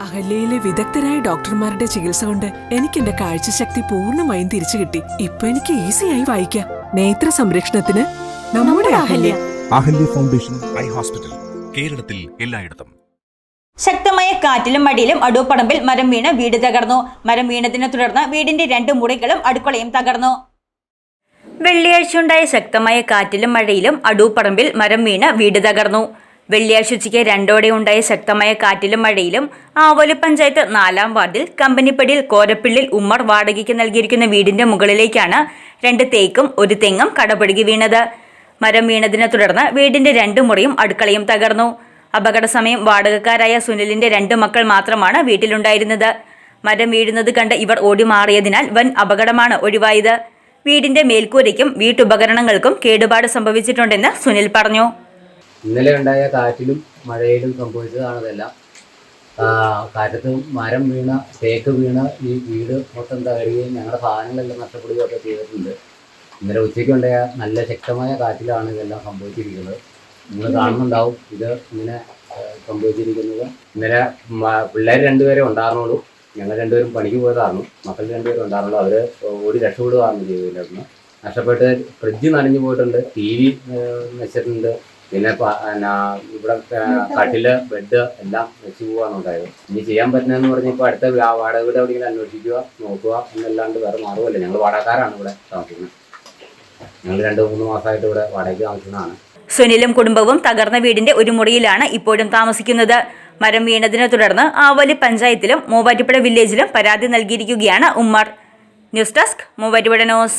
അഹല്യയിലെ വിദഗ്ധരായ ഡോക്ടർമാരുടെ ചികിത്സ കൊണ്ട് എനിക്ക് എന്റെ കാഴ്ചശക്തി പൂർണമായും തിരിച്ചു കിട്ടി. ഇപ്പൊ എനിക്ക് ഈസിയായി വായിക്കാം. നേത്ര സംരക്ഷണത്തിന് നമ്മുടെ Ahalya. Ahalya. Foundation eye hospital കേരളത്തിൽ എല്ലായിടത്തും. ശക്തമായ കാറ്റിലും മടിയിലും അടൂപ്പടമ്പിൽ മരം വീണ് വീട് തകർന്നു. മരം വീണതിനെ തുടർന്ന് വീടിന്റെ രണ്ട് മുറികളും അടുക്കളയും തകർന്നു. വെള്ളിയാഴ്ച ഉണ്ടായ ശക്തമായ കാറ്റിലും മഴയിലും അടൂപ്പറമ്പിൽ മരം വീണ് വീട് തകർന്നു. വെള്ളിയാഴ്ച ഉച്ചയ്ക്ക് രണ്ടോടെ ഉണ്ടായ ശക്തമായ കാറ്റിലും മഴയിലും ആവോലി പഞ്ചായത്ത് നാലാം വാർഡിൽ കമ്പനിപ്പടിയിൽ കോരപ്പിള്ളിൽ ഉമ്മർ വാടകയ്ക്ക് നൽകിയിരിക്കുന്ന വീടിന്റെ മുകളിലേക്കാണ് രണ്ട് തേക്കും ഒരു തെങ്ങും കടപുഴകി വീണത്. മരം വീണതിനെ തുടർന്ന് വീടിന്റെ രണ്ട് മുറിയും അടുക്കളയും തകർന്നു. അപകട സമയം വാടകക്കാരായ സുനിലിന്റെ രണ്ട് മക്കൾ മാത്രമാണ് വീട്ടിലുണ്ടായിരുന്നത്. മരം വീഴുന്നത് കണ്ട് ഇവർ ഓടി മാറിയതിനാൽ വൻ അപകടമാണ് ഒഴിവായത്. വീടിന്റെ മേൽക്കൂരയ്ക്കും വീട്ടുപകരണങ്ങൾക്കും കേടുപാട് സംഭവിച്ചിട്ടുണ്ടെന്ന് സുനിൽ പറഞ്ഞു. ഇന്നലെ ഉണ്ടായ കാറ്റിലും മഴയിലും സംഭവിച്ചതാണ് ഇതെല്ലാം കാറ്റത്ത് മരം വീണ തേക്ക് വീണ ഈ വീട് മൊത്തം തകരുകയും ഞങ്ങളുടെ സാധനങ്ങളെല്ലാം നഷ്ടപ്പെടുകയും ഒക്കെ ചെയ്തിട്ടുണ്ട്. ഇന്നലെ ഉച്ചയ്ക്ക് ഉണ്ടായ നല്ല ശക്തമായ കാറ്റിലാണ് ഇതെല്ലാം സംഭവിച്ചിരിക്കുന്നത്. നിങ്ങൾ കാണുന്നുണ്ടാവും ഇത് ഇങ്ങനെ സംഭവിച്ചിരിക്കുന്നത്. ഇന്നലെ പിള്ളേർ രണ്ടുപേരെ ഉണ്ടായിരുന്നുള്ളൂ. ഞങ്ങൾ രണ്ടുപേരും പണിക്ക് പോയതായിരുന്നു. മക്കൾ രണ്ടുപേരും ഉണ്ടായിരുന്നുള്ളൂ. അവർ ഓടി രക്ഷപ്പെടുകയാണ് ചെയ്തില്ലായിരുന്നു നഷ്ടപ്പെട്ട് ഫ്രിഡ്ജ് നനഞ്ഞു പോയിട്ടുണ്ട്. ടി വി വെച്ചിട്ടുണ്ട്. പിന്നെ ഇവിടെ കട്ടിൽ ബെഡ് എല്ലാം വെച്ച് പോവാന്നുണ്ടായത് ഇനി ചെയ്യാൻ പറ്റുന്നതെന്ന് പറഞ്ഞാൽ ഇപ്പൊ അടുത്ത വാടക വീട് എവിടെയെങ്കിലും അന്വേഷിക്കുക നോക്കുക എന്നല്ലാണ്ട് വേറെ മാറുമല്ല ഞങ്ങൾ വാടകക്കാരാണ് ഇവിടെ താമസിക്കുന്നത്. ഞങ്ങൾ രണ്ട് മൂന്ന് മാസമായിട്ട് ഇവിടെ വാടകയ്ക്ക് താമസിക്കുന്നതാണ്. സുനിലും കുടുംബവും തകർന്ന വീടിന്റെ ഒരു മുറിയിലാണ് ഇപ്പോഴും താമസിക്കുന്നത്. മരം വീണതിനെ തുടർന്ന് ആവലി പഞ്ചായത്തിലും മൂവാറ്റുപുഴ വില്ലേജിലും പരാതി നൽകിയിരിക്കുകയാണ് Ummer. News desk Muvattupuzha news.